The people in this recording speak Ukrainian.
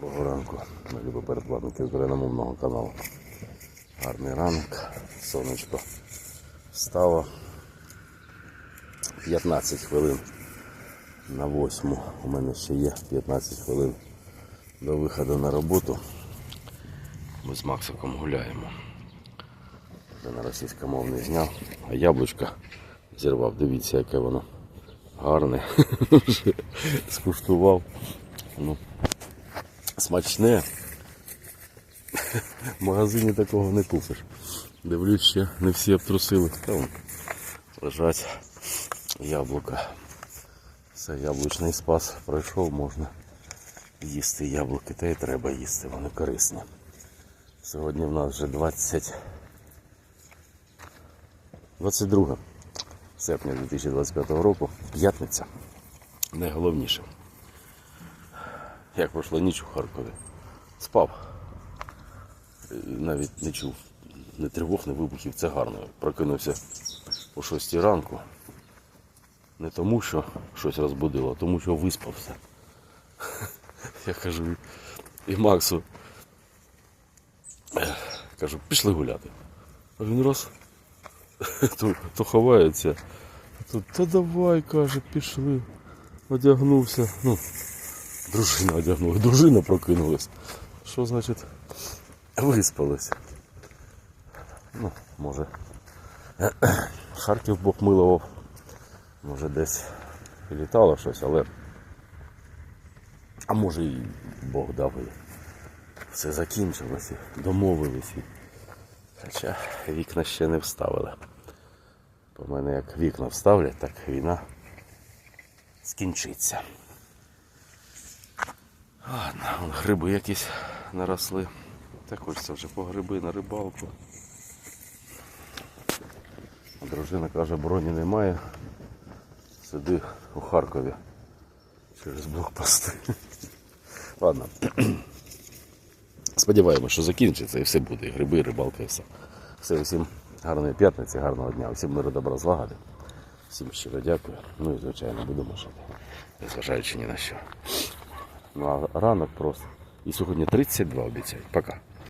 Доброго ранку, любі передплатники україномовного каналу. Гарний ранок, сонечко встало 15 хвилин на восьму. У мене ще є 15 хвилин до виходу на роботу. Ми з Максиком гуляємо. Вже на російськомовний зняв, а яблучко зірвав. Дивіться, яке воно гарне. Скуштував. Ну, смачне. В магазині такого не купиш. Дивлюсь, ще не всі обтрусили. Там лежать яблука. Все, яблучний спас пройшов, можна їсти яблуки, та й треба їсти, вони корисні. Сьогодні в нас вже 20... 22 серпня 2025 року, п'ятниця. Найголовніше. Як пройшла ніч у Харкові. Спав. Навіть не чув ні тривог, ні вибухів. Це гарно. Прокинувся о 6 ранку. Не тому, що щось розбудило, а тому, що виспався. Я кажу і Максу. Кажу, пішли гуляти. А він раз то, то ховається. Тут, та давай, каже, пішли. Одягнувся. Ну, Дружина одягнула, дружина прокинулась. Що значить виспалась? Ну, може. Харків Бог милував. Може десь літало щось, але. А може і Бог дав і все закінчилось, і домовились. Хоча вікна ще не вставили. По мене як вікна вставлять, так війна скінчиться. Ладно, вон гриби якісь наросли. Так хочеться вже по гриби на рибалку. Дружина каже, броні немає. Сиди у Харкові через блокпости. Ладно. Сподіваємося, що закінчиться і все буде. І гриби, і рибалка, і все. Все, всім гарної п'ятниці, гарного дня, всім миру добра злагоди. Всім щиро дякую. Ну і звичайно будемо жити. Незважаючи ні на що. Ну а ранок просто. І сьогодні 32 обіцяють. Пока.